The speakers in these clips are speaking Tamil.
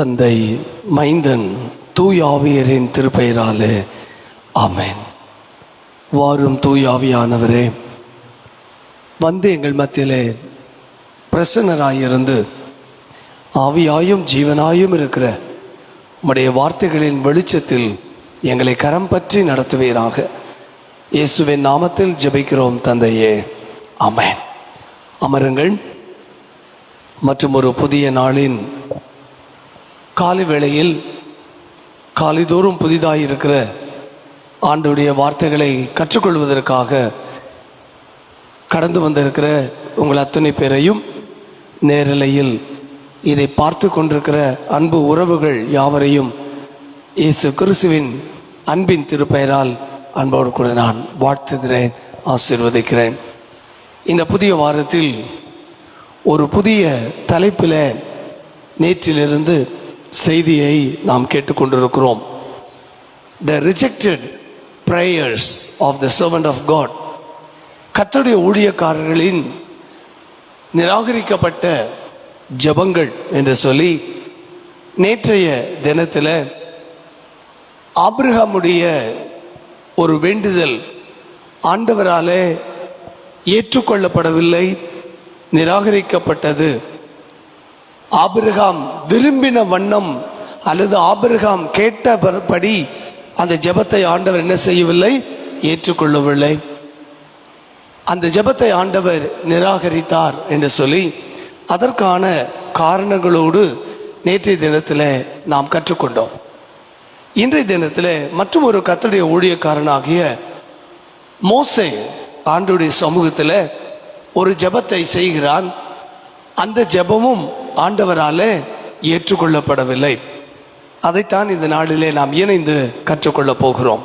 தந்தை மைந்தன் தூயாவியரின் திருப்பெயராலே ஆமேன். வாரும் தூயாவியானவரே வந்து எங்கள் மத்தியிலே பிரசன்னராயிருந்து ஆவியாயும் ஜீவனாயும் இருக்கிற உம்முடைய வார்த்தைகளின் வெளிச்சத்தில் எங்களை கரம் பற்றி நடத்துவீராக. இயேசுவின் நாமத்தில் ஜெபிக்கிறோம் தந்தையே ஆமென். அமருங்கள். மற்றும் ஒரு புதிய நாளின் காலை வேளையில் காலைதோறும் புதிதாக இருக்கிற ஆண்டுடைய வார்த்தைகளை கற்றுக்கொள்வதற்காக கடந்து வந்திருக்கிற உங்கள் அத்தனை பேரையும் நேரலையில் இதை பார்த்து கொண்டிருக்கிற அன்பு உறவுகள் யாவரையும் இயேசு கிறிஸ்துவின் அன்பின் திருப்பெயரால் அன்போடு கூட நான் வாழ்த்துகிறேன் ஆசீர்வதிக்கிறேன். இந்த புதிய வாரத்தில் ஒரு புதிய தலைப்பில் நேற்றிலிருந்து செய்தியை நாம் கேட்டுக்கொண்டிருக்கிறோம். The rejected prayers of the servant of God கத்தருடைய ஊழியக்காரர்களின் நிராகரிக்கப்பட்ட ஜபங்கள் என்று சொல்லி நேற்றைய தினத்தில் ஆப்ரஹாமுடைய ஒரு வேண்டுதல் ஆண்டவராலே ஏற்றுக்கொள்ளப்படவில்லை நிராகரிக்கப்பட்டது. ஆபிரகாம் விரும்பின வண்ணம் அல்லது ஆபிரகாம் கேட்டபடி அந்த ஜெபத்தை ஆண்டவர் என்ன செய்யவில்லை? ஏற்றுக்கொள்ளவில்லை. அந்த ஜெபத்தை ஆண்டவர் நிராகரித்தார் என்று சொல்லி அதற்கான காரணங்களோடு நேற்றைய தினத்தில் நாம் கற்றுக்கொண்டோம். இன்றைய தினத்தில் மற்றும் ஒரு கத்தடைய ஊழியக்காரனாகிய மோசை ஆண்டுடைய சமூகத்தில் ஒரு ஜெபத்தை செய்கிறான். அந்த ஜெபமும் ஆண்டவராலே ஏற்றுக்கொள்ளப்படவில்லை. அதைத்தான் இந்த நாளிலே நாம் இணைந்து கற்றுக்கொள்ளப் போகிறோம்.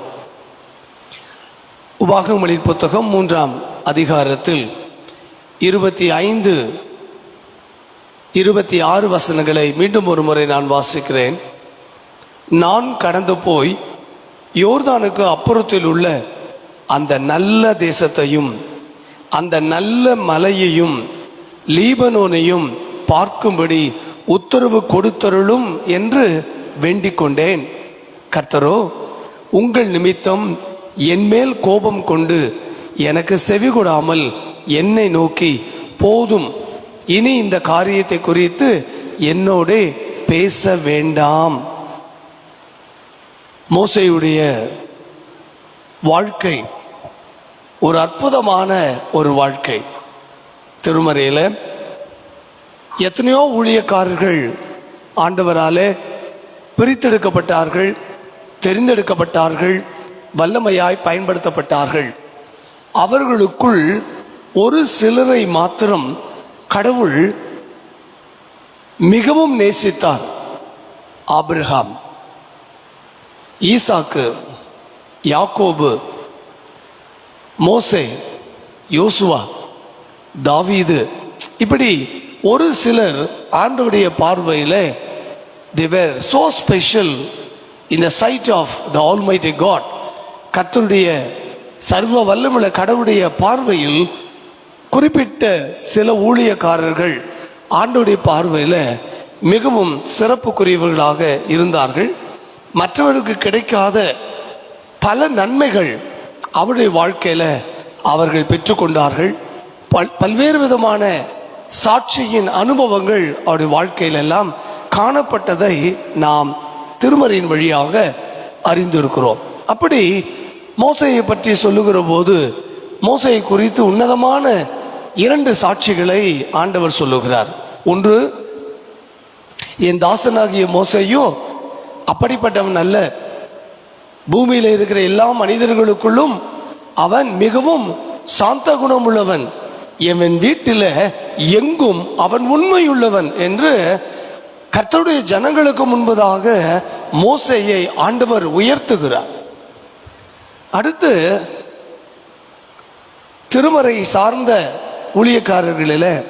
உபாகமளி புத்தகம் மூன்றாம் அதிகாரத்தில் இருபத்தி ஐந்து இருபத்தி ஆறு வசனங்களை மீண்டும் ஒரு முறை நான் வாசிக்கிறேன். நான் கடந்து போய் யோர்தானுக்கு அப்புறத்தில் உள்ள அந்த நல்ல தேசத்தையும் அந்த நல்ல மலையையும் லீபனோனையும் பார்க்கும்படி உத்தரவு கொடுத்தருளும் என்று வேண்டிக் கொண்டேன் கர்த்தரோ உங்கள் நிமித்தம் என்மேல் கோபம் கொண்டு எனக்கு செவி கொடாமல் என்னை நோக்கி போதும். இனி இந்த காரியத்தை குறித்து என்னோடே பேச வேண்டாம். மோசையுடைய வாழ்க்கை ஒரு அற்புதமான ஒரு வாழ்க்கை. திருமறையில் எத்தனையோ ஊழியக்காரர்கள் ஆண்டவராலே பிரித்தெடுக்கப்பட்டார்கள் தெரிந்தெடுக்கப்பட்டார்கள் வல்லமையாய் பயன்படுத்தப்பட்டார்கள். அவர்களுக்குள் ஒரு சிலரை மாத்திரம் கடவுள் மிகவும் நேசித்தார். ஆபிரகாம் ஈசாக்கு யாக்கோபு மோசே யோசுவா தாவீது இப்படி ஒரு சிலர் ஆண்டவுடைய பார்வையில் they were so special in the of the all almighty God கர்த்தருடைய சர்வ வல்லமுள்ள கடவுளுடைய பார்வையில் குறிப்பிட்ட சில ஊழியக்காரர்கள் ஆண்டோடைய பார்வையில் மிகவும் சிறப்புக்குரியவர்களாக இருந்தார்கள். மற்றவர்களுக்கு கிடைக்காத பல நன்மைகள் அவருடைய வாழ்க்கையில் அவர்கள் பெற்றுக்கொண்டார்கள். பல் பல்வேறு விதமான சாட்சியின் அனுபவங்கள் அவருடைய வாழ்க்கையில் எல்லாம் காணப்பட்டதை நாம் திருமறையின் வழியாக அறிந்திருக்கிறோம். அப்படி மோசையை பற்றி சொல்லுகிற போது மோசையை குறித்து உன்னதமான இரண்டு சாட்சிகளை ஆண்டவர் சொல்லுகிறார். ஒன்று என் தாசனாகிய மோசையோ அப்படிப்பட்டவன் அல்ல. பூமியில் இருக்கிற எல்லா மனிதர்களுக்குள்ளும் அவன் மிகவும் சாந்த குணமுள்ளவன் எவன் வீட்டில் எங்கும் அவன் உண்மையுள்ளவன் என்று கர்த்தருடைய ஜனங்களுக்கு முன்பதாக மோசையை ஆண்டவர் உயர்த்துகிறார். அடுத்து திருமறை சார்ந்த ஊழியக்காரர்களில்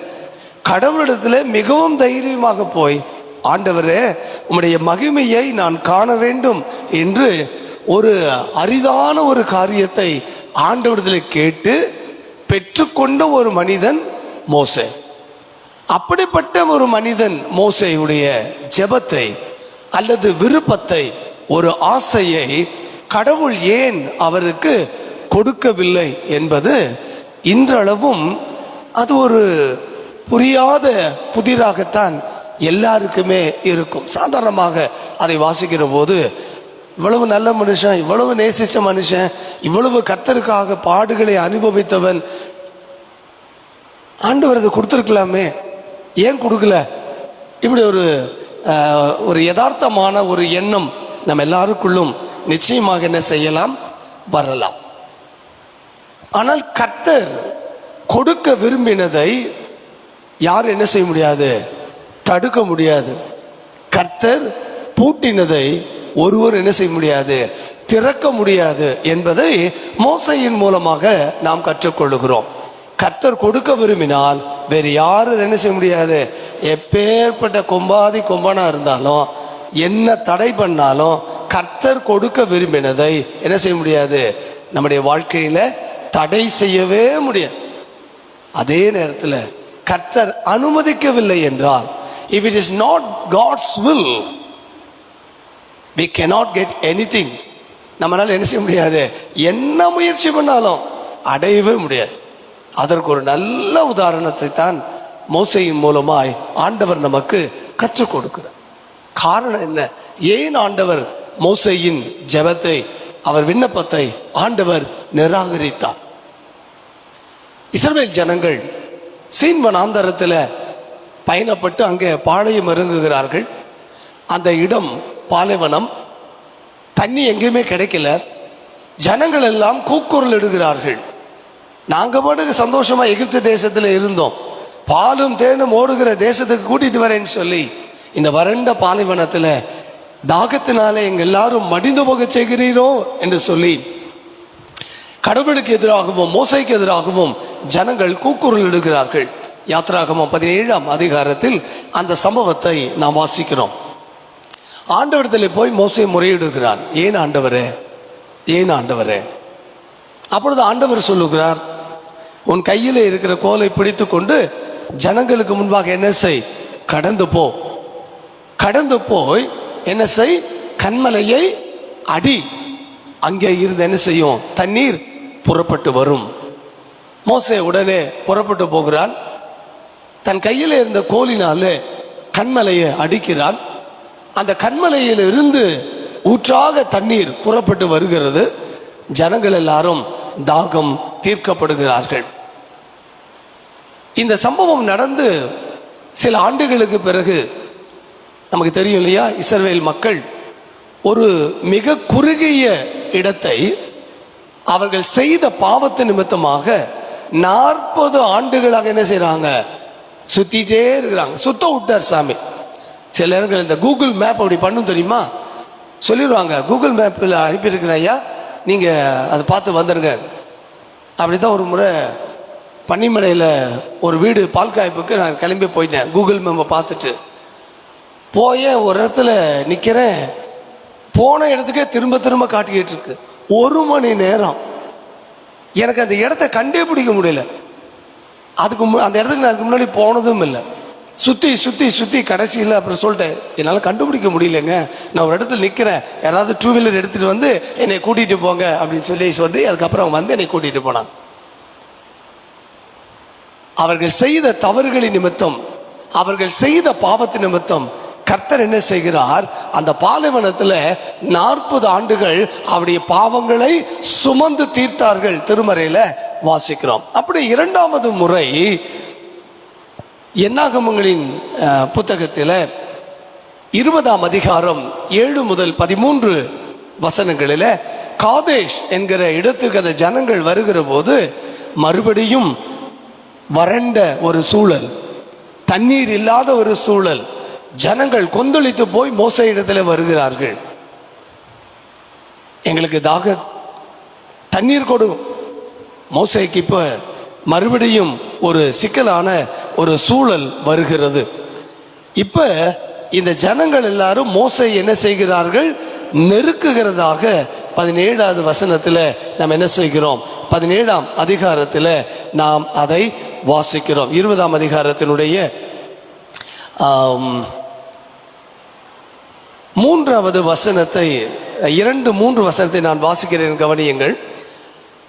கடவுளிடத்தில் மிகவும் தைரியமாக போய் ஆண்டவரே உம்முடைய மகிமையை நான் காண வேண்டும் என்று ஒரு அரிதான ஒரு காரியத்தை ஆண்டவரிடத்தில் கேட்டு பெற்றுக்கொண்ட ஒரு மனிதன் மோசே. அப்படிப்பட்ட ஒரு மனிதன் மோசையுடைய ஜெபத்தை அல்லது விருப்பத்தை ஒரு ஆசையை கடவுள் ஏன் அவருக்கு கொடுக்கவில்லை என்பது இன்றளவும் அது ஒரு புரியாத புதிராகத்தான் எல்லாருக்குமே இருக்கும். சாதாரணமாக அதை வாசிக்கிற போது இவ்வளவு நல்ல மனுஷன் இவ்வளவு நேசித்த மனுஷன் இவ்வளவு கத்தருக்காக பாடுகளை அனுபவித்தவன். ஆண்டவர் அதை கொடுத்துருக்கலாமே? ஏன் கொடுக்கல? இப்படி ஒரு ஒரு யதார்த்தமான ஒரு எண்ணம் நம்ம எல்லாருக்குள்ளும் நிச்சயமாக என்ன செய்யலாம்? வரலாம். ஆனால் கர்த்தர் கொடுக்க விரும்பினதை யார் என்ன செய்ய முடியாது? தடுக்க முடியாது. கர்த்தர் பூட்டினதை ஒருவர் என்ன செய்ய முடியாது? திறக்க முடியாது என்பதை மோசையின் மூலமாக நாம் கற்றுக்கொள்ளுகிறோம். கர்த்தர் கொடுக்க விரும்பினால் வேறு யாரும் என்ன செய்ய முடியாது? எப்பேற்பட்ட கொம்பாதி கொம்பனா இருந்தாலும் என்ன தடை பண்ணாலும் கர்த்தர் கொடுக்க விரும்பினதை என்ன செய்ய முடியாது? நம்முடைய வாழ்க்கையில தடை செய்யவே முடியாது. அதே நேரத்தில் கர்த்தர் அனுமதிக்கவில்லை என்றால் if it is not God's will we cannot get anything நம்மளால் என்ன செய்ய முடியாது. என்ன முயற்சி பண்ணாலும் அடையவே முடியாது. அதற்கு ஒரு நல்ல உதாரணத்தை தான் மோசையின் மூலமாய் ஆண்டவர் நமக்கு கற்றுக் கொடுக்கிறார். காரணம் என்ன? ஏன் ஆண்டவர் மோசையின் ஜெபத்தை அவர் விண்ணப்பத்தை ஆண்டவர் நிராகரித்தார்? இஸ்ரேல் ஜனங்கள் சீன் வனாந்தரத்தில் பயணப்பட்டு அங்கே பாளையம் இறங்குகிறார்கள். அந்த இடம் பாலைவனம். தண்ணி எங்கேயுமே கிடைக்கல. ஜனங்கள் எல்லாம் கூக்குரல் இடுகிறார்கள். நாங்கள் பாட்டுக்கு சந்தோஷமாக எகிப்து தேசத்தில் இருந்தோம். பாலும் தேனும் ஓடுகிற தேசத்துக்கு கூட்டிட்டு வரேன்னு சொல்லி இந்த வறண்ட பாலைவனத்தில் தாகத்தினாலே எங்கள் எல்லாரும் மடிந்து போக செய்கிறீரோ என்று சொல்லி கடவுளுக்கு எதிராகவும் மோசைக்கு எதிராகவும் ஜனங்கள் கூக்குரல் இடுகிறார்கள். யாத்ராகமம் பதினேழாம் அதிகாரத்தில் அந்த சம்பவத்தை நாம் வாசிக்கிறோம். ஆண்டவரத்தில் போய் மோசையை முறையிடுகிறான் ஏன் ஆண்டவரே? ஏன் ஆண்டவரே? அப்பொழுது ஆண்டவர் சொல்லுகிறார் உன் கையில் இருக்கிற கோலை பிடித்து கொண்டு ஜனங்களுக்கு முன்பாக என்ன செய்? கடந்து போ. கடந்து போய் என்ன செய்? கண்மலையை அடி. அங்கே இருந்து என்ன செய்யும்? தண்ணீர் புறப்பட்டு வரும். மோசே உடனே புறப்பட்டு போகிறான். தன் கையில் இருந்த கோலினாலே கண்மலையை அடிக்கிறான். அந்த கண்மலையில் இருந்து ஊற்றாக தண்ணீர் புறப்பட்டு வருகிறது. ஜனங்கள் எல்லாரும் தாகம் தீர்க்கப்படுகிறார்கள். இந்த சம்பவம் நடந்து சில ஆண்டுகளுக்கு பிறகு நமக்கு தெரியும் இல்லையா இஸ்ரவேல் மக்கள் ஒரு மிக குறுகிய இடத்தை அவர்கள் செய்த பாவத்து நிமித்தமாக நாற்பது ஆண்டுகளாக என்ன செய்யறாங்க சுத்திட்டே இருக்கிறாங்க. சுத்த விட்டார் சாமி. சில நேரங்கள் இந்த கூகுள் மேப் அப்படி பண்ணும் தெரியுமா? சொல்லிடுவாங்க. கூகுள் மேப்பில் அனுப்பியிருக்கிறேன் ஐயா நீங்கள் அதை பார்த்து வந்துருங்க. அப்படிதான் ஒரு முறை பன்னிமலையில் ஒரு வீடு பால் காய்ப்புக்கு நான் கிளம்பி போயிட்டேன். கூகுள் மேப்பை பார்த்துட்டு. போய் ஒரு இடத்துல நிற்கிறேன் போன இடத்துக்கே திரும்ப திரும்ப காட்டிக்கிட்டு இருக்கு. ஒரு மணி நேரம். எனக்கு அந்த இடத்த கண்டே பிடிக்க முடியல. அதுக்கு அந்த இடத்துக்கு நான் அதுக்கு முன்னாடி போனதும் இல்லை. சுற்றி சுற்றி சுற்றி கடைசியில் அப்புறம் சொல்லிட்டேன் என்னால் கண்டுபிடிக்க முடியலங்க. நான் ஒரு இடத்துல நிற்கிறேன் யாராவது டூ வீலர் எடுத்துகிட்டு வந்து என்னை கூட்டிகிட்டு போங்க அப்படின்னு சொல்லி சொல்லி அதுக்கப்புறம் வந்து என்னை கூட்டிகிட்டு போனாங்க. அவர்கள் செய்த தவறுகளின் நிமித்தம் அவர்கள் செய்த பாவத்து நிமித்தம் கர்த்தர் என்ன செய்கிறார்? அந்த பாலைவனத்தில் நாற்பது ஆண்டுகள் அவருடைய பாவங்களை சுமந்து தீர்த்தார்கள் திருமறையில வாசிக்கிறோம். அப்படி இரண்டாவது முறை என்னாகமங்களின் புத்தகத்தில் இருபதாம் அதிகாரம் ஏழு முதல் பதிமூன்று வசனங்களில் காதேஷ் என்கிற இடத்துக்கு அந்த ஜனங்கள் வருகிற போது மறுபடியும் வறண்ட ஒரு சூழல் தண்ணீர் இல்லாத ஒரு சூழல் ஜனங்கள் கொந்தளித்து போய் மோச இடத்துல வருகிறார்கள். எங்களுக்கு தாக தண்ணீர் கொடு. மோசைக்கு இப்போ மறுபடியும் ஒரு சிக்கலான ஒரு சூழல் வருகிறது. இப்ப இந்த ஜனங்கள் எல்லாரும் மோசை என்ன செய்கிறார்கள்? நெருக்குகிறதாக பதினேழாவது வசனத்தில் நாம் என்ன செய்கிறோம்? பதினேழாம் அதிகாரத்தில் நாம் அதை வாசிக்கிறோம். இருபதாம் அதிகாரத்தினுடைய மூன்றாவது வசனத்தை இரண்டு மூன்று வசனத்தை நான் வாசிக்கிறேன் கவனியுங்கள்.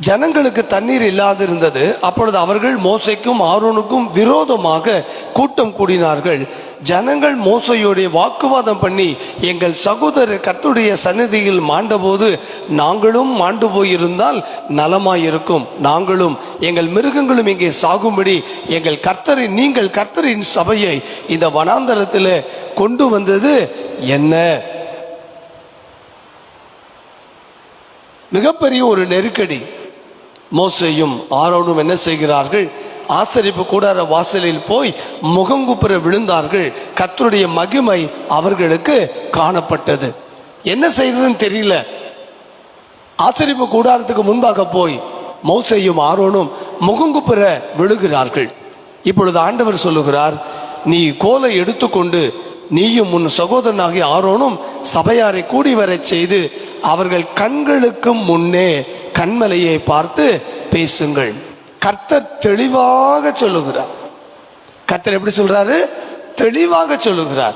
ஜனங்களுக்கு தண்ணீர் இல்லாதிருந்தது. அப்பொழுது அவர்கள் மோசைக்கும் ஆரோனுக்கும் விரோதமாக கூட்டம் கூடினார்கள். ஜனங்கள் மோசையோடைய வாக்குவாதம் பண்ணி எங்கள் சகோதரர் கத்துடைய சந்நிதியில் மாண்டபோது நாங்களும் மாண்டு போயிருந்தால் நலமாயிருக்கும். நாங்களும் எங்கள் மிருகங்களும் இங்கே சாகும்படி எங்கள் கர்த்தரின் நீங்கள் கர்த்தரின் சபையை இந்த வனாந்தரத்தில் கொண்டு வந்தது என்ன? மிகப்பெரிய ஒரு நெருக்கடி. மோசையும் ஆரோனும் என்ன செய்கிறார்கள்? ஆசரிப்பு கூடார வாசலில் போய் முகங்குப்புற விழுந்தார்கள். கத்தருடைய மகிமை அவர்களுக்கு காணப்பட்டது. என்ன செய்யறதுன்னு தெரியல. ஆசரிப்பு கூடாரத்துக்கு முன்பாக போய் மௌசையும் ஆரோனும் முகங்குப்புற விழுகிறார்கள். இப்பொழுது ஆண்டவர் சொல்லுகிறார் நீ கோலை எடுத்துக்கொண்டு நீயும் உன் சகோதரனாகிய ஆரோனும் சபையாரை கூடி வரச் செய்து அவர்கள் கண்களுக்கு முன்னே கண்மலையை பார்த்து பேசுங்கள். கர்த்தர் தெளிவாக சொல்லுகிறார். கர்த்தர் எப்படி சொல்றாரு? தெளிவாக சொல்லுகிறார்.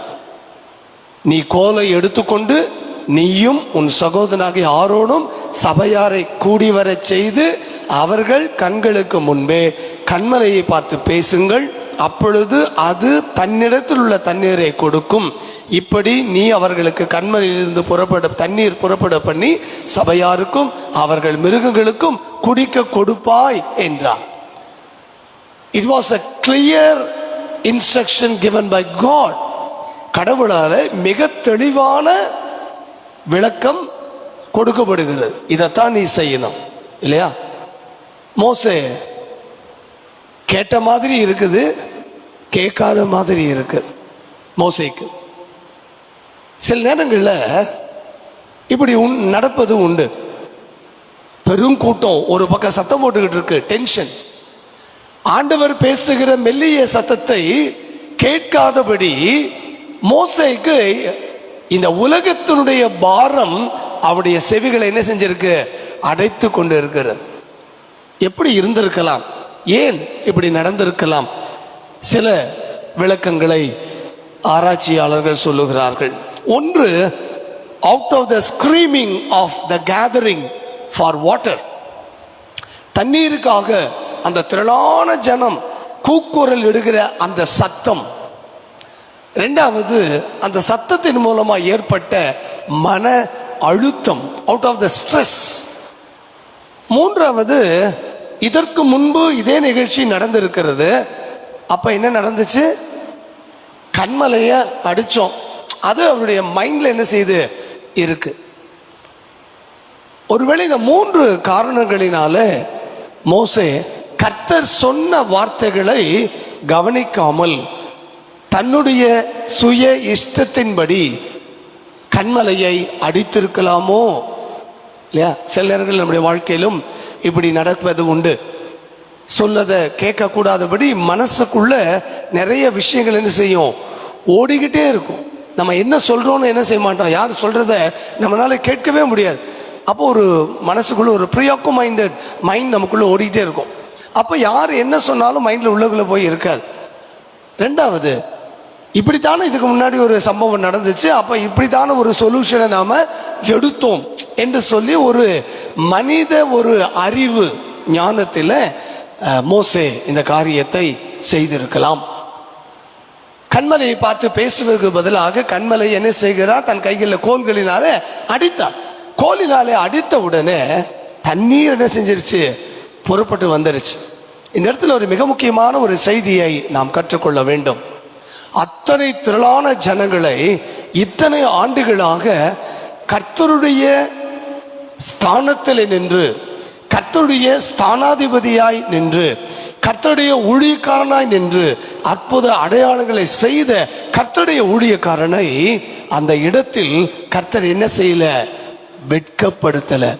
நீ கோலை எடுத்துக்கொண்டு நீயும் உன் சகோதரனாகிய ஆரோனும் சபையாரை கூடி வரச் செய்து அவர்கள் கண்களுக்கு முன்பே கண்மலையை பார்த்து பேசுங்கள். அப்பொழுது அது தன்னிடத்தில் உள்ள தண்ணீரை கொடுக்கும். இப்படி நீ அவர்களுக்கு கண்மலிலிருந்து புறப்பட தண்ணீர் புறப்பட பண்ணி சபையாருக்கும் அவர்கள் மிருகங்களுக்கும் குடிக்க கொடுப்பாய் என்றார். It was a clear instruction given by God கடவுளால மிக தெளிவான விளக்கம் கொடுக்கப்படுகிறது. இதைத்தான் நீ செய்யணும் இல்லையா? மோசே கேட்ட மாதிரி இருக்குது கேட்காத மாதிரி இருக்கு மோசைக்கு. சில நேரங்களில் இப்படி உன் நடப்பது உண்டு. பெரும் கூட்டம் ஒரு பக்கம் சத்தம் போட்டுக்கிட்டு இருக்கு டென்ஷன் ஆண்டவர் பேசுகிற மெல்லிய சத்தத்தை கேட்காதபடி மோசைக்கு இந்த உலகத்தினுடைய பாரம் அவருடைய செவிகளை என்ன செஞ்சிருக்கு? அடைத்து கொண்டு இருக்கிறது எப்படி இருந்திருக்கலாம்? ஏன் இப்படி நடந்திருக்கலாம்? சில விளக்கங்களை ஆராய்ச்சியாளர்கள் சொல்லுகிறார்கள். ஒன்று out of the screaming of the gathering for water தண்ணீருக்காக அந்த திரளான ஜனம் கூக்குரல் இடுகிற அந்த சத்தம். ரெண்டாவது அந்த சத்தத்தின் மூலமாக ஏற்பட்ட மன அழுத்தம் அவுட் ஆஃப் த ஸ்ட்ரெஸ் மூன்றாவது இதற்கு முன்பு இதே நிகழ்ச்சி நடந்திருக்கிறது. அப்போ என்ன நடந்துச்சு? கண்மலையை அடித்தோம் அது அவருடைய மைண்டில் என்ன செய்து? இருக்கு. ஒருவேளை இந்த மூன்று காரணங்களினால மோசே கர்த்தர் சொன்ன வார்த்தைகளை கவனிக்காமல் தன்னுடைய சுய இஷ்டத்தின்படி கண்மலையை அடித்திருக்கலாமோ? இல்லையா? சில நேரங்கள் நம்முடைய வாழ்க்கையிலும் இப்படி நடப்பது உண்டு. சொல்லதை கேட்கக்கூடாதபடி மனசுக்குள்ள நிறைய விஷயங்கள் என்ன செய்யும்? ஓடிக்கிட்டே இருக்கும். நம்ம என்ன சொல்கிறோன்னு என்ன செய்ய மாட்டோம்? யார் சொல்கிறத நம்மளால கேட்கவே முடியாது. அப்போ ஒரு மனசுக்குள்ள ஒரு ப்ரியாக்கு மைண்டட் மைண்ட் நமக்குள்ள ஓடிக்கிட்டே இருக்கும். அப்போ யார் என்ன சொன்னாலும் மைண்டில் உள்ளக்குள்ளே போய் இருக்காது. ரெண்டாவது இப்படித்தானே இதுக்கு முன்னாடி ஒரு சம்பவம் நடந்துச்சு. அப்போ இப்படித்தான ஒரு சொல்யூஷனை நாம் எடுத்தோம் என்று சொல்லி ஒரு மனித ஒரு அறிவு ஞானத்தில் மோசே இந்த காரியத்தை செய்திருக்கலாம். கண்மலையை பார்த்து பேசுவதற்கு பதிலாக கண்மலை என்ன செய்கிறார் தன் கைகளில் கோல்களினாலே அடித்தார் கோலினாலே அடித்த உடனே தண்ணீர் என்ன செஞ்சிருச்சு? புறப்பட்டு வந்துருச்சு. இந்த இடத்துல ஒரு மிக முக்கியமான ஒரு செய்தியை நாம் கற்றுக்கொள்ள வேண்டும். அத்தனை திரளான ஜனங்களை இத்தனை ஆண்டுகளாக கர்த்தருடைய ஸ்தானத்தில் நின்று கர்த்தருடைய ஸ்தானாதிபதியாய் நின்று கர்த்தருடைய ஊழியக்காரனாய் நின்று அற்புத அடையாளங்களை செய்த கர்த்தருடைய ஊழியக்காரனை அந்த இடத்தில் கர்த்தர் என்ன செய்யல? வெட்கப்படுத்தல.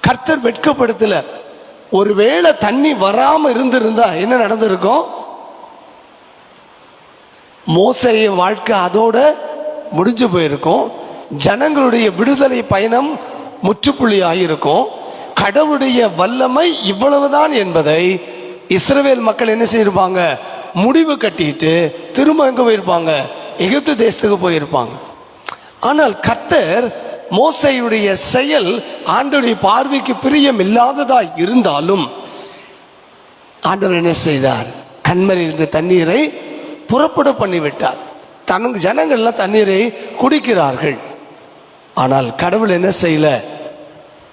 கர்த்தர் வெட்கப்படுத்தல. ஒருவேளை தண்ணி வராம இருந்திருந்தா என்ன நடந்திருக்கும்? மோசைய வாழ்க்கை அதோட முடிஞ்சு போயிருக்கும். ஜனங்களுடைய விடுதலை பயணம் முற்றுப்புள்ளி ஆகியிருக்கும் கடவுளுடைய வல்லமை இவ்வளவுதான் என்பதை இஸ்ரவேல் மக்கள் என்ன செய்திருப்பாங்க முடிவு கட்டிட்டு திரும்ப எங்க போயிருப்பாங்க? எகிப்து தேசத்துக்கு போயிருப்பாங்க. ஆனால் கர்த்தர் மோசையுடைய செயல் ஆண்டவருடைய பார்வைக்கு பிரியம் இல்லாததா இருந்தாலும் ஆண்டவர் என்ன செய்தார்? கண்மரில் இருந்த தண்ணீரை புறப்பட பண்ணிவிட்டார். தன் ஜனங்கள்லாம் தண்ணீரை குடிக்கிறார்கள். ஆனால் கடவுள் என்ன செய்யல?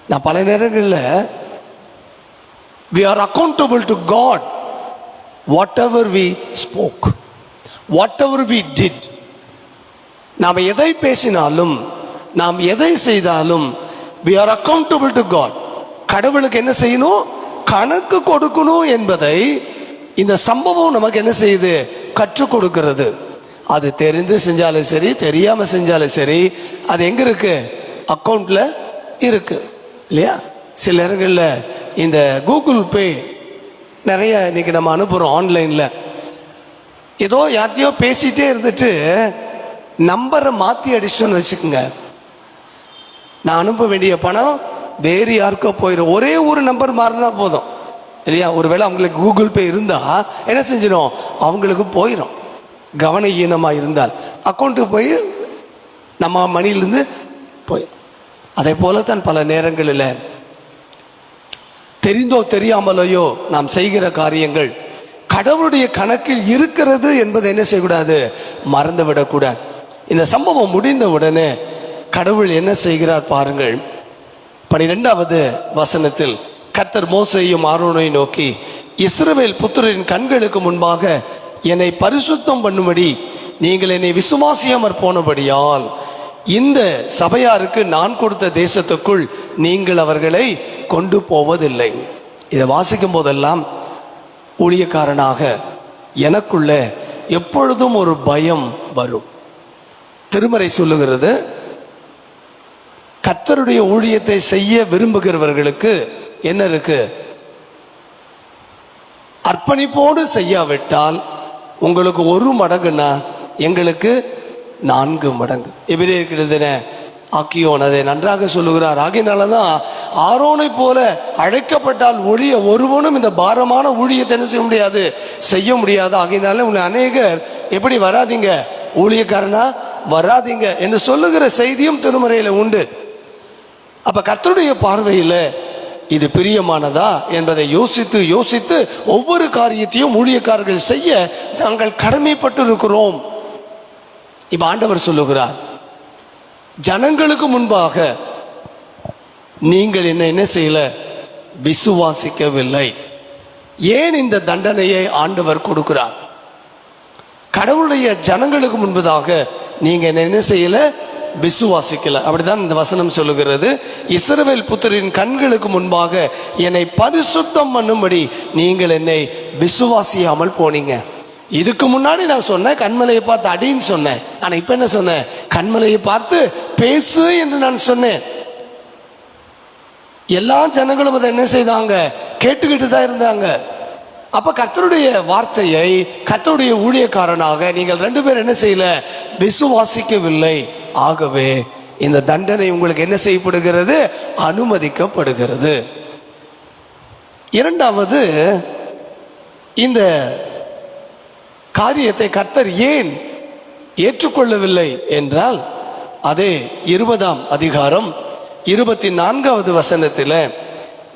நான் பல நேரங்களில் we are accountable to God. Whatever we spoke whatever we did நாம் எதை பேசினாலும் நாம் எதை செய்தாலும் we are accountable to God கடவுளுக்கு என்ன செய்யணும்? கணக்கு கொடுக்கணும் என்பதை இந்த சம்பவம் நமக்கு என்ன செய்யுது? கற்றுக் கொடுக்கிறது. அது தெரிந்து செஞ்சாலும் சரி தெரியாம செஞ்சாலும் சரி அது எங்க இருக்கு? அக்கௌண்ட்ல இருக்கு. இல்லையா? சில நேரங்களில் இந்த கூகுள் பே நிறைய இன்றைக்கி நம்ம அனுப்புகிறோம் ஆன்லைனில். ஏதோ யார்த்தையோ பேசிகிட்டே இருந்துட்டு நம்பரை மாற்றி அடிச்சோன்னு வச்சுக்கோங்க. நான் அனுப்ப வேண்டிய பணம் வேறு யாருக்கோ போயிடும் ஒரே ஒரு நம்பர் மாறினா போதும். இல்லையா? ஒருவேளை அவங்களுக்கு கூகுள் பே இருந்தால் என்ன செஞ்சிடும் அவங்களுக்கு போயிடும் கவன ஈனமாக இருந்தால். அக்கௌண்ட்டுக்கு போய் நம்ம மணிலேருந்து போய் அதே போல தான் பல நேரங்களில் தெரிந்தோ தெரியாமலையோ நாம் செய்கிற காரியங்கள் கடவுளுடைய கணக்கில் இருக்கிறது என்பதை என்ன செய்யக்கூடாது? மறந்து விடக்கூடாது இந்த சம்பவம் முடிந்த உடனே கடவுள் என்ன செய்கிறார் பாருங்கள். பனிரெண்டாவது வசனத்தில் கத்தர் மோசையும் ஆரோனை நோக்கி இஸ்ரவேல் புத்திரின் கண்களுக்கு முன்பாக என்னை பரிசுத்தம் பண்ணும்படி நீங்கள் என்னை விசுவாசியாமற் போனபடியால் இந்த சபையாருக்கு நான் கொடுத்த தேசத்துக்குள் நீங்கள் அவர்களை கொண்டு போவதில்லை. இதை வாசிக்கும் போதெல்லாம் ஊழியக்காரனாக எனக்குள்ள எப்பொழுதும் ஒரு பயம் வரும். திருமறை சொல்லுகிறது கத்தருடைய ஊழியத்தை செய்ய விரும்புகிறவர்களுக்கு என்ன இருக்கு? அர்ப்பணிப்போடு செய்யாவிட்டால் உங்களுக்கு ஒரு மடங்குனா எங்களுக்கு நான்கு மடங்கு. எபிரேயர் ஆக்கியோன் அதை நன்றாக சொல்லுகிறார். ஆகையினாலதான் ஆரோனை போல அழைக்கப்பட்டால் ஒழிய ஒருவனும் இந்த பாரமான ஊழியத்தை என்ன செய்ய முடியாது? செய்ய முடியாது. ஆகையினால உன்னை அநேகர் எப்படி வராதீங்க? ஊழியக்காரனா? வராதீங்க. என்று சொல்லுகிற செய்தியும் திருமறையில் உண்டு. அப்ப கத்தருடைய பார்வையில் இது பிரியமானதா என்பதை யோசித்து யோசித்து ஒவ்வொரு காரியத்தையும் ஊழியக்காரர்கள் செய்ய நாங்கள் கடமைப்பட்டிருக்கிறோம். இப்ப ஆண்டவர் சொல்லுகிறார் ஜனங்களுக்கு முன்பாக நீங்கள் என்ன என்ன செய்யல? விசுவாசிக்கவில்லை. ஏன் இந்த தண்டனையை ஆண்டவர் கொடுக்கிறார்? கடவுளுடைய ஜனங்களுக்கு முன்பதாக நீங்க என்ன என்ன செய்யல? விசுவாசிக்கல. அப்படிதான் இந்த வசனம் சொல்லுகிறது. இஸ்ரவேல் புத்தரின் கண்களுக்கு முன்பாக என்னை பரிசுத்தம் பண்ணும்படி நீங்கள் என்னை விசுவாசியாமல் போனீங்க. இதுக்கு முன்னாடி நான் சொன்னேன் கண்மலையை பார்த்து அடின்னு சொன்னேன். ஆனால் இப்போ என்ன சொன்னேன்? கண்மலையை பார்த்து பேசு என்று நான் சொன்னேன். எல்லா ஜனங்களும் அதை என்ன செய்தாங்க? கேட்டுக்கிட்டு தான் இருந்தாங்க. அப்ப கத்தருடைய வார்த்தையை கத்தருடைய ஊழியக்காரனாக நீங்கள் ரெண்டு பேரும் என்ன செய்யல? விசுவாசிக்கவில்லை. ஆகவே இந்த தண்டனை உங்களுக்கு என்ன செய்யப்படுகிறது? அனுமதிக்கப்படுகிறது. இரண்டாவது இந்த காரியத்தை கர்த்தர் ஏன் ஏற்றுக்கொள்ளவில்லை என்றால் அதே இருபதாம் அதிகாரம் இருபத்தி நான்காவது வசனத்தில்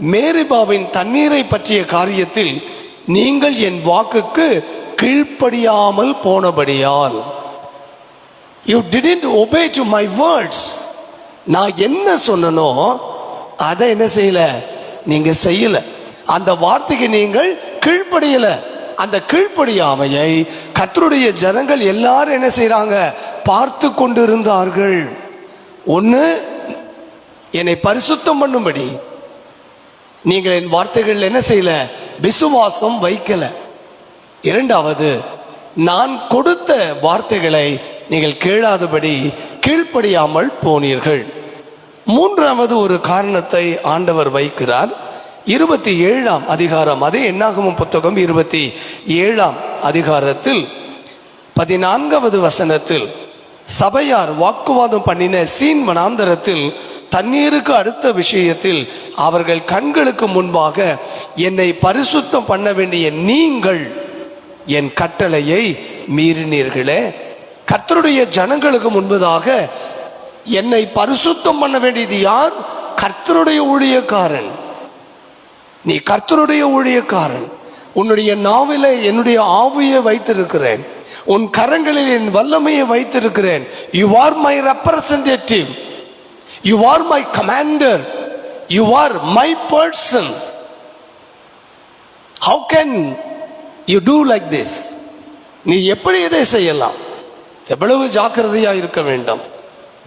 மேரிபாவின் தண்ணீரை பற்றிய காரியத்தில் நீங்கள் என் வாக்குக்கு கீழ்ப்படியாமல் போனபடியால். You didn't obey to my words நான் என்ன சொன்னனோ அதை என்ன செய்யல? நீங்க செய்யல. அந்த வார்த்தைக்கு நீங்கள் கீழ்ப்படியலை. அந்த கீழ்ப்படியாமையை கத்தருடைய ஜனங்கள் எல்லாரும் என்ன செய்கிறாங்க பார்த்து கொண்டிருந்தார்கள். ஒன்று என்னை பரிசுத்தம் பண்ணும்படி நீங்கள் என் வார்த்தைகள் என்ன செய்யல? விசுவாசம் வைக்கல. இரண்டாவது நான் கொடுத்த வார்த்தைகளை நீங்கள் கேளாதபடி கீழ்ப்படியாமல் போனீர்கள். மூன்றாவது ஒரு காரணத்தை ஆண்டவர் வைக்கிறார். இருபத்தி ஏழாம் அதிகாரம். அதே என்னாகும் புத்தகம் இருபத்தி ஏழாம் அதிகாரத்தில் பதினான்காவது வசனத்தில் சபையார் வாக்குவாதம் பண்ணின சீன் வனாந்தரத்தில் தண்ணீருக்கு அடுத்த விஷயத்தில் அவர்கள் கண்களுக்கு முன்பாக என்னை பரிசுத்தம் பண்ண வேண்டிய நீங்கள் என் கட்டளையை மீறினீர்களே. கர்த்தருடைய ஜனங்களுக்கு முன்பதாக என்னை பரிசுத்தம் பண்ண வேண்டியது யார்? கர்த்தருடைய ஊழியக்காரன். நீ கர்த்தருடைய ஊழியக்காரன். உன்னுடைய நாவில என்னுடைய ஆவியை வைத்திருக்கிறேன். உன் கரங்களில் என் வல்லமையை வைத்திருக்கிறேன். You are my representative you are my commander you are my person how can you do like this நீ எப்படி இதை செய்யலாம்? எவ்வளவு ஜாக்கிரதையா இருக்க வேண்டும்?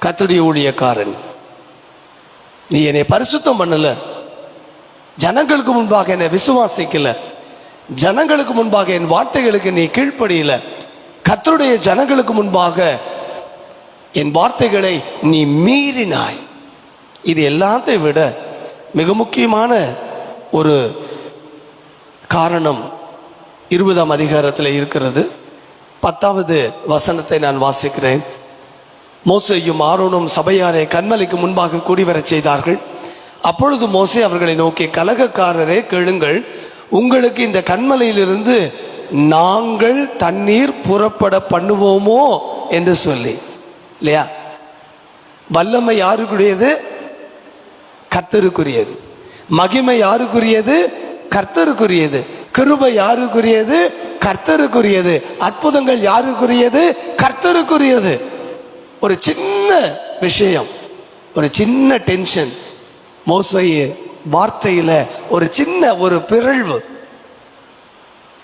கத்துடைய ஊழியக்காரன். நீ என்னை பரிசுத்தம் பண்ணல. ஜனங்களுக்கு முன்பாக என்னை விசுவாசிக்கல. ஜனங்களுக்கு முன்பாக என் வார்த்தைகளுக்கு நீ கீழ்ப்படியல. கத்தருடைய ஜனங்களுக்கு முன்பாக என் வார்த்தைகளை நீ மீறினாய். இது எல்லாத்தை விட மிக முக்கியமான ஒரு காரணம் இருபதாம் அதிகாரத்தில் இருக்கிறது. பத்தாவது வசனத்தை நான் வாசிக்கிறேன். மோசையும் ஆரோனும் சபையாரை கண்மலைக்கு முன்பாக கூடி வரச் செய்தார்கள். அப்பொழுது மோசே அவர்களை நோக்கி கலகக்காரரே கேளுங்கள். உங்களுக்கு இந்த கண்மலையிலிருந்து நாங்கள் தண்ணீர் புறப்பட பண்ணுவோமோ? என்று சொல்லி. இல்லையா? வல்லமை யாருக்குரியது? கர்த்தருக்குரியது. மகிமை யாருக்குரியது? கர்த்தருக்குரியது. கிருபை யாருக்குரியது? கர்த்தருக்குரியது. அற்புதங்கள் யாருக்குரியது? கர்த்தருக்குரியது. ஒரு சின்ன விஷயம் ஒரு சின்ன டென்ஷன். மோசைய வார்த்தையில ஒரு சின்ன ஒரு பிறழ்வு.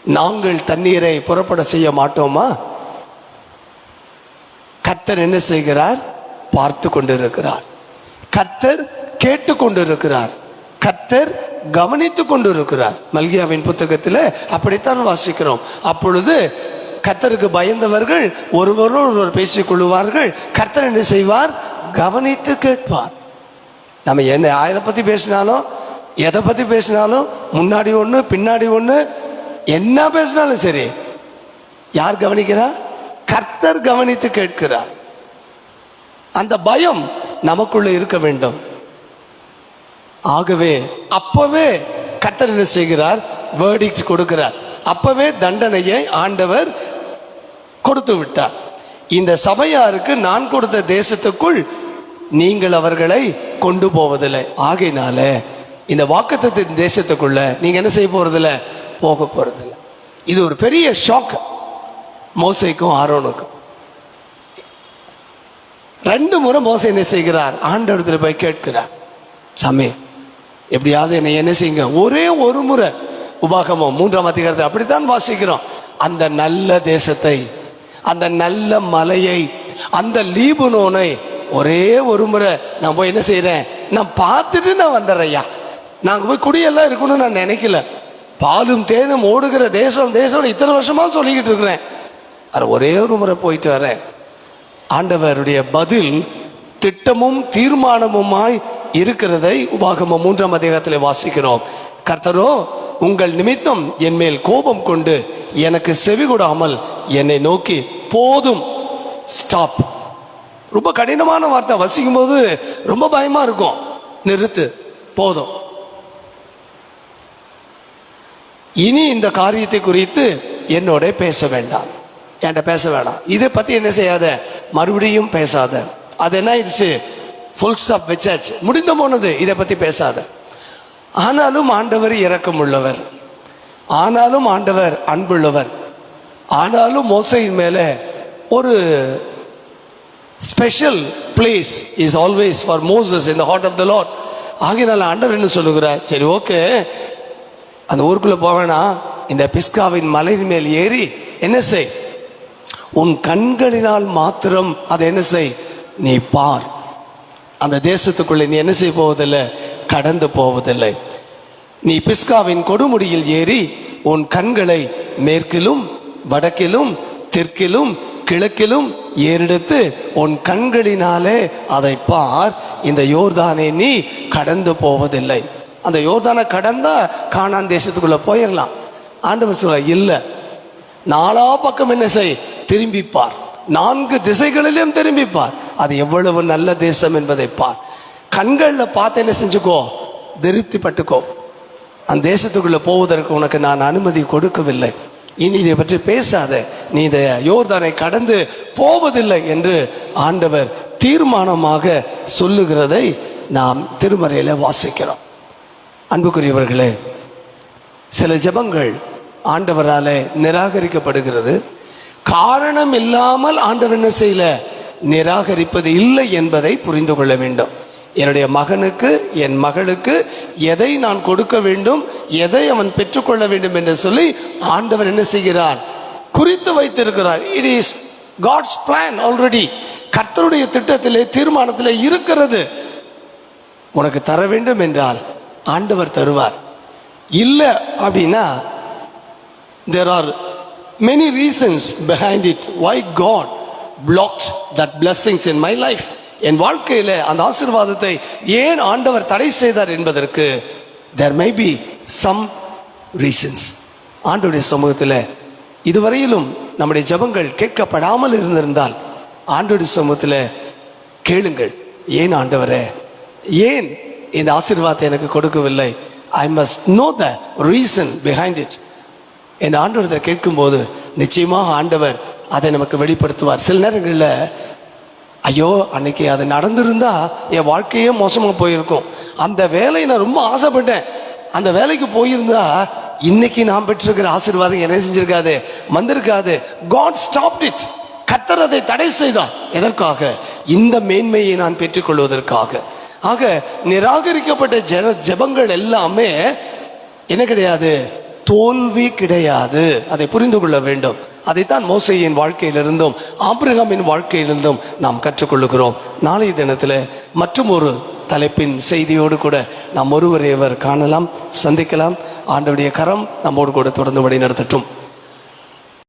நாங்கள் தண்ணீரை புறப்பட செய்ய மாட்டோமா? கர்த்தர் என்ன செய்கிறார்? பார்த்து கொண்டிருக்கிறார். கர்த்தர் கேட்டு கொண்டிருக்கிறார். கர்த்தர் கவனித்துக் கொண்டிருக்கிறார். மல்கியாவின் புத்தகத்தில் அப்படித்தான் வாசிக்கிறோம். அப்பொழுது கர்த்தருக்கு பயந்தவர்கள் ஒருவரோடு ஒருவர் பேசிக் கொள்ளுவார்கள். கர்த்தர் என்ன செய்வார்? கவனித்து கேட்பார். நம்ம என்ன ஆயிரம் பற்றி பேசினாலும் எதை பற்றி பேசினாலும் முன்னாடி ஒன்று பின்னாடி ஒன்று என்ன பேசினாலும் சரி யார் கவனிக்கிறா? கர்த்தர் கவனித்து கேட்கிறார். அந்த பயம் நமக்குள்ள இருக்க வேண்டும். ஆகவே அப்பவே கர்த்தர் என்ன செய்கிறார்? வேர்டிக்ஸ் கொடுக்கிறார். அப்பவே தண்டனையை ஆண்டவர் கொடுத்து விட்டார். இந்த சபையாருக்கு நான் கொடுத்த தேசத்துக்குள் நீங்கள் அவர்களை கொண்டு போவதில்லை. ஆகையினால இந்த வாக்குத்தின் தேசத்துக்குள்ள நீங்க என்ன செய்ய போறதில்ல? போக போறதில்ல. இது ஒரு பெரிய ஷாக் மோசைக்கும் ஆரோனுக்கும். ரெண்டு முறை மோசை என்ன செய்கிறார்? ஆண்டவரத்துல போய் கேட்கிறார். சாமி எப்படியாவது என்னை என்ன செய்யுங்க? ஒரே ஒரு முறை உபாகமம் மூன்றாம் அதிகாரத்தை அப்படித்தான் வாசிக்கிறோம். அந்த நல்ல தேசத்தை அந்த நல்ல மலையை அந்த லீபுனோனை ஒரே ஒரு முறை நான் போய் என்ன செய்யறேன் நான் பார்த்துட்டு நான் வந்துடுறேயா நாங்கள் போய் குடியெல்லாம் இருக்கணும்னு நான் நினைக்கல. பாலும் தேனும் ஓடுகிற தேசம் தேசம் இத்தனை வருஷமாக சொல்லிக்கிட்டு இருக்கிறேன். அது ஒரே ஒரு முறை போயிட்டு வரேன். ஆண்டவருடைய பதில் திட்டமும் தீர்மானமுமாய் இருக்கிறதை உபாகம மூன்றாம் அதிகாரத்தில் வாசிக்கிறோம். கர்த்தரோ உங்கள் நிமித்தம் என் மேல் கோபம் கொண்டு எனக்கு செவி கொடாமல் என்னை நோக்கி போதும். ஸ்டாப் ரொம்ப கடினமான வார்த்தை. வசிக்கும் போது ரொம்ப பயமா இருக்கும். நிறுத்து. போதும். இனி இந்த காரியத்தை குறித்து என்னோட பேச வேண்டாம். என்கிட்ட பேச வேண்டாம் இதை பத்தி என்ன செய்யாத? மறுபடியும் பேசாத. அது என்ன ஆயிடுச்சு? ஃபுல் ஸ்டாப் வச்சாச்சு. முடிந்து போனது இதை பத்தி பேசாத. ஆனாலும் ஆண்டவர் இரக்கம் உள்ளவர். ஆனாலும் ஆண்டவர் அன்புள்ளவர். ஆனாலும் மோசையின் மேல ஒரு special place is always for Moses in the heart of the lord ஆகையினால ஆண்டவர் என்ன சொல்லுகிறார். சரி ஓகே அந்த ஊருக்குள்ளே போவேனா? இந்த பிஸ்காவின் மலையின் மேல் ஏறி என்ன செய்? உன் கண்களினால் மாத்திரம் அதை என்ன செய்? நீ பார். அந்த தேசத்துக்குள்ளே நீ என்ன செய்ய போவதில்லை? கடந்து போவதில்லை. நீ பிஸ்காவின் கொடுமுடியில் ஏறி உன் கண்களை மேற்கிலும் வடக்கிலும் தெற்கிலும் கிழக்கிலும் ஏறெடுத்து உன் கண்களினாலே அதை பார். இந்த யோர்தானை நீ கடந்து போவதில்லை. அந்த யோர்தானை கடந்தா காணான் தேசத்துக்குள்ள போயிடலாம் ஆண்டவர் சொல்ல இல்லை. நாலா பக்கம் என்ன செய்? திரும்பிப்பார். நான்கு திசைகளிலும் திரும்பிப்பார். அது எவ்வளவு நல்ல தேசம் என்பதை பார். கண்களில் பார்த்து என்ன செஞ்சுக்கோ? திருப்தி பட்டுக்கோ அந்த தேசத்துக்குள்ள போவதற்கு உனக்கு நான் அனுமதி கொடுக்கவில்லை. இனி இதை பற்றி பேசாத. நீ இதை யோர்தானை கடந்து போவதில்லை என்று ஆண்டவர் தீர்மானமாக சொல்லுகிறதை நாம் திருமறையில் வாசிக்கிறோம். அன்புக்குரியவர்களே சில ஜெபங்கள் ஆண்டவரால் நிராகரிக்கப்படுகிறது. காரணம் இல்லாமல் ஆண்டவர் என்ன செய்யல? நிராகரிப்பது இல்லை என்பதை புரிந்து கொள்ள வேண்டும். என்னுடைய மகனுக்கு என் மகளுக்கு எதை நான் கொடுக்க வேண்டும் எதை அவன் பெற்றுக்கொள்ள வேண்டும் என்று சொல்லி ஆண்டவர் என்ன செய்கிறார்? குறித்து வைத்திருக்கிறார். It is God's plan already கர்த்தருடைய திட்டத்திலே தீர்மானத்திலே இருக்கிறது. உனக்கு தர வேண்டும் என்றால் ஆண்டவர் தருவார். இல்லை அப்படின்னா there are many reasons behind it why God blocks that blessings in my life என் வாழ்க்கையில் அந்த ஆசீர்வாதத்தை ஏன் ஆண்டவர் தடை செய்தார் என்பதற்கு there may be some reasons ஆண்டுடைய சமூகத்தில் இதுவரையிலும் நம்முடைய ஜெபங்கள் கேட்கப்படாமல் இருந்திருந்தால் ஆண்டோடைய சமூகத்தில் கேளுங்கள் ஏன் ஆண்டவரே? ஏன் இந்த ஆசீர்வாதத்தை எனக்கு கொடுக்கவில்லை? I must know the reason behind it என் ஆண்டவரத்தை கேட்கும்போது நிச்சயமாக ஆண்டவர் அதை நமக்கு வெளிப்படுத்துவார். சில நேரங்களில் ஐயோ அன்னைக்கு அது நடந்திருந்தா என் வாழ்க்கையே மோசமாக போயிருக்கும். அந்த வேலையை நான் ரொம்ப ஆசைப்பட்டேன். அந்த வேலைக்கு போயிருந்தா இன்னைக்கு நான் பெற்றிருக்கிற ஆசீர்வாதம் என்ன செஞ்சிருக்காது. வந்திருக்காது. காட் ஸ்டாப்ட் இட் கத்தர் அதை தடை செய்தார். எதற்காக? இந்த மேன்மையை நான் பெற்றுக்கொள்வதற்காக. ஆக நிராகரிக்கப்பட்ட ஜெபங்கள் எல்லாமே என்ன கிடையாது? தோல்வி கிடையாது. அதை புரிந்து கொள்ள வேண்டும். அதைத்தான் மோசையின் வாழ்க்கையிலிருந்தும் ஆபிரகாமின் வாழ்க்கையிலிருந்தும் நாம் கற்றுக்கொள்ளுகிறோம். நாளைய தினத்தில் மற்றும் ஒரு தலைப்பின் செய்தியோடு கூட நாம் ஒருவரையவர் காணலாம் சந்திக்கலாம். ஆண்டவுடைய கரம் நம்மோடு கூட தொடர்ந்து வழி நடத்தட்டும்